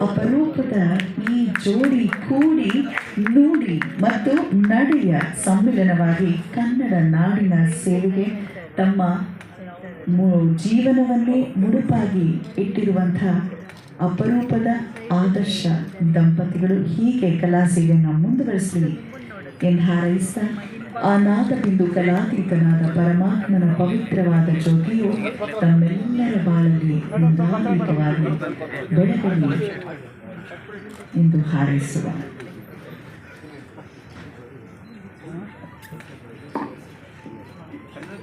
ಅಪರೂಪದ ಈ ಜೋಡಿ ಕೂಡಿ ನುಡಿ ಮತ್ತು ನಡೆಯ ಸಮ್ಮಿಲನವಾಗಿ ಕನ್ನಡ ನಾಡಿನ ಸೇವೆಗೆ ತಮ್ಮ ಜೀವನವನ್ನೇ ಮುಡುಪಾಗಿ ಇಟ್ಟಿರುವಂಥ ಅಪರೂಪದ ಆದರ್ಶ ದಂಪತಿಗಳು ಹೀಗೆ ಕಲಾ ಸೇವೆಯನ್ನು ಮುಂದುವರಿಸಲಿ ಎಂದು ಹಾರೈಸ್ತಾ ಆ ನಾದಬಿಂದು ಕಲಾತೀತನಾದ ಪರಮಾತ್ಮನ ಪವಿತ್ರವಾದ ಜ್ಯೋತಿಯು ತಮ್ಮೆಲ್ಲರ ಬಾಳಲ್ಲಿ ಮುಂದಾಗಲಿಕವಾಗಿ ಬೆಳಗಲಿ ಎಂದು ಹಾರೈಸುವ.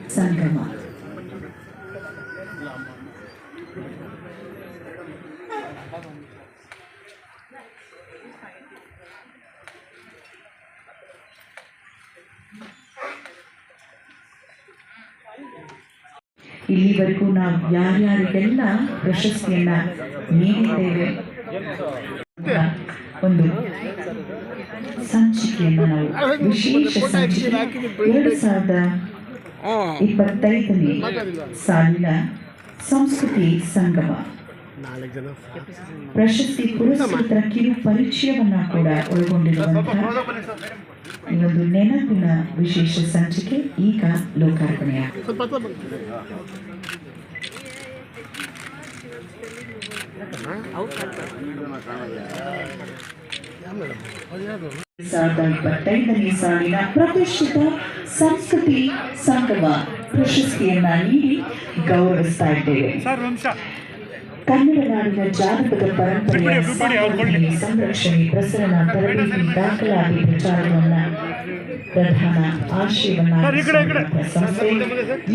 ಸಂಗಮ. ಇಲ್ಲಿವರೆಗೂ ನಾವು ಯಾರ್ಯಾರಿಗೆಲ್ಲ ಪ್ರಶಸ್ತಿಯನ್ನ ನೀಡಿದ್ದೇವೆ ಒಂದು ಸಂಚಿಕೆಯನ್ನು ನಾವು, ವಿಶೇಷ ಎರಡು ಸಾವಿರದ ಇಪ್ಪತ್ತೈದನೇ ಸಾಲಿನ ಸಂಸ್ಕೃತಿ ಸಂಗಮ. ಪ್ರಶಸ್ತಿ ಪುರಸ್ಕೃತರ ಕಿರು ಪರಿಚಯವನ್ನ ಕೂಡ ಒಳಗೊಂಡಿರುವಂತಹ ಒಂದು ನೆನಪಿನ ವಿಶೇಷ ಸಂಚಿಕೆ ಈಗ ಲೋಕಾರ್ಪಣೆಯಾಗಿದೆ ಸಾವಿರದ ಇಪ್ಪತ್ತೈದನೇ ಸಾಲಿನ ಪ್ರತಿಷ್ಠಿತ ಸಂಸ್ಕೃತಿ ಸಂಗಮ ಪ್ರಶಸ್ತಿಯನ್ನ ನೀಡಿ ಗೌರವಿಸ್ತಾ ಇದ್ದೇವೆ. ಕನ್ನಡ ನಾಡಿನ ಜಾನಪದ ಪರಂಪರೆಯ ಸಂರಕ್ಷಣೆ ಪ್ರಸರಣ ತರಬೇತಿ ದಾಖಲಾತಿ ಪ್ರಚಾರವನ್ನ ಪ್ರಧಾನ ಆಶಯವನ್ನ ಸಂಸ್ಥೆ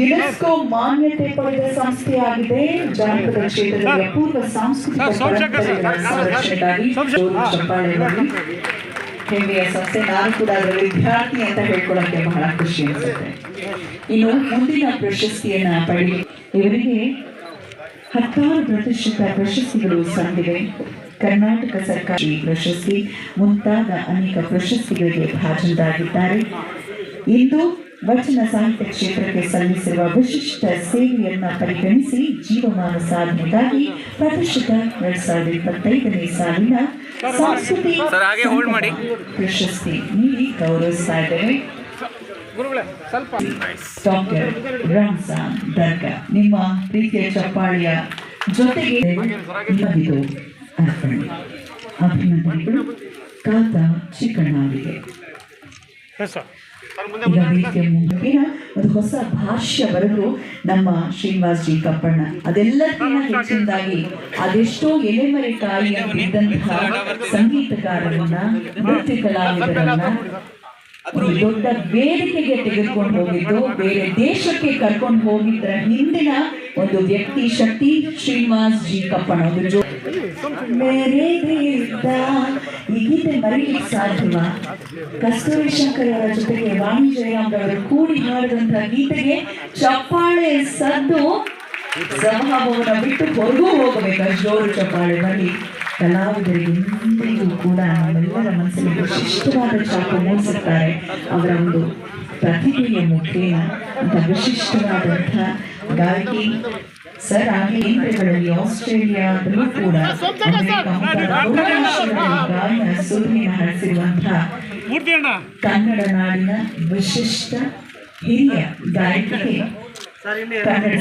ಯುನೆಸ್ಕೋ ಮಾನ್ಯತೆ ಪಡೆದ ಸಂಸ್ಥೆಯಾಗಿದೆ. ಜಾನಪದ ಕ್ಷೇತ್ರದಲ್ಲಿ ಅಪೂರ್ವ ಸಾಂಸ್ಕೃತಿಕ ಸಂರಕ್ಷಣೆಗಾಗಿ. ಹೆಮ್ಮೆಯ ಸಂಸ್ಥೆ. ನಾನು ಕೂಡ ಅದರ ವಿದ್ಯಾರ್ಥಿ ಅಂತ ಹೇಳ್ಕೊಳ್ಳೋಕೆ ಬಹಳ ಖುಷಿ ಅನಿಸುತ್ತೆ. ಇನ್ನು ಮುಂದಿನ ಪ್ರಶಸ್ತಿಯನ್ನ ಪಡೆಯಲು ಇವರಿಗೆ ಹತ್ತಾರು ಪ್ರತಿಷ್ಠಿತ ಪ್ರಶಸ್ತಿಗಳು ಸಂದಿವೆ. ಕರ್ನಾಟಕ ಸರ್ಕಾರಿ ಪ್ರಶಸ್ತಿ ಮುಂತಾದ ಅನೇಕ ಪ್ರಶಸ್ತಿಗಳಿಗೆ ಭಾಜನರಾಗಿದ್ದಾರೆ. ಇಂದು ವಚನ ಸಾಹಿತ್ಯ ಕ್ಷೇತ್ರಕ್ಕೆ ಸಲ್ಲಿಸಿರುವ ವಿಶಿಷ್ಟ ಸೇವೆಯನ್ನ ಪರಿಗಣಿಸಿ ಜೀವಮಾನ ಸಾಧನೆಗಾಗಿ ಪ್ರತಿಷ್ಠಿತ ಎರಡ್ ಸಾವಿರದ ಇಪ್ಪತ್ತೈದನೇ ಸಾಲಿನ ಸಂಸ್ಕೃತಿ. ಪ್ರಶಸ್ತಿ ನೀಡಿ ಗೌರವಿಸ್ತಾ ಇದ್ದೇವೆ ಗುರುಗಳೇ ಸ್ವಲ್ಪ. ಡಾಕ್ಟರ್ ದರ್ಗಾ ನಿಮ್ಮ ಪ್ರೀತಿಯ ಚಪ್ಪಾಳಿಯ ಜೊತೆಗೆ ಅರ್ಪಣೆ. ಅಭಿನಂದನೆಗಳು. ಕಾತ ಮುಂದಿನ ಒಂದು ಹೊಸ ಭಾಷ್ಯ ಬರಲು ನಮ್ಮ ಶ್ರೀನಿವಾಸ್ ಜಿ ಕಪ್ಪಣ್ಣ. ಅದೆಲ್ಲ ಹೆಚ್ಚಿನದಾಗಿ ಅದೆಷ್ಟೋ ಎಲೆಮರೆ ಕಾಯಿಯ ಬಿದ್ದಂತಹ ಸಂಗೀತಗಾರರನ್ನ ನೃತ್ಯ ಕಲಾವಿದರನ್ನ ದೊಡ್ಡ ವೇದಿಕೆಗೆ ತೆಗೆದುಕೊಂಡು ಹೋಗಿದ್ದು, ಬೇರೆ ದೇಶಕ್ಕೆ ಕರ್ಕೊಂಡು ಹೋಗಿದ್ರ ಹಿಂದಿನ ಒಂದು ವ್ಯಕ್ತಿ ಶಕ್ತಿ ಶ್ರೀನಿವಾಸ್ ಜಿ ಕಪ್ಪಣ ಮೇರೆ ಈ ಗೀತೆ ಮರೀಲಿಕ್ಕೆ ಸಾಧ್ಯವಾ ಕಸ್ತೂರಿ ಶಂಕರ್ ಅವರ ಜೊತೆಗೆ ವಾಣಿ ಜಯರಾಮ್ ಅವರು ಕೂಡಿ ಹಾಡಿದಂತಹ ಗೀತೆಗೆ ಚಪ್ಪಾಳೆ ಸದ್ದು, ಸಭಾಭವನ ಬಿಟ್ಟು ಹೊರಗೂ ಹೋಗಬೇಕು. ಜೋರು ಚಪ್ಪಾಳೆ ಬರಲಿ ಕಲಾವಿದರಿಗೆ ಎಂದಿಗೂ ಕೂಡ ನಮ್ಮೆಲ್ಲರ ಮನಸ್ಸಲ್ಲಿ ವಿಶಿಷ್ಟವಾದ ಚಾಕು ಮೂಡಿಸುತ್ತಾರೆ. ಅವರ ಒಂದು ಪ್ರತಿಭೆಯ ಮುಖೇನ ಅಂತ ವಿಶಿಷ್ಟವಾದಂಥ ಗಾಯಕಿ ಸರ್ ಹಾಗೆ ಇಂದ್ರಗಳಲ್ಲಿ ಆಸ್ಟ್ರೇಲಿಯಾದಲ್ಲೂ ಕೂಡ ಗಾಯನ ಸುರುವಿನ ಹರಿಸಿರುವಂತಹ ಕನ್ನಡ ನಾಡಿನ ವಿಶಿಷ್ಟ ಹಿರಿಯ ಗಾಯಕಿಗೆ ಕನ್ನಡ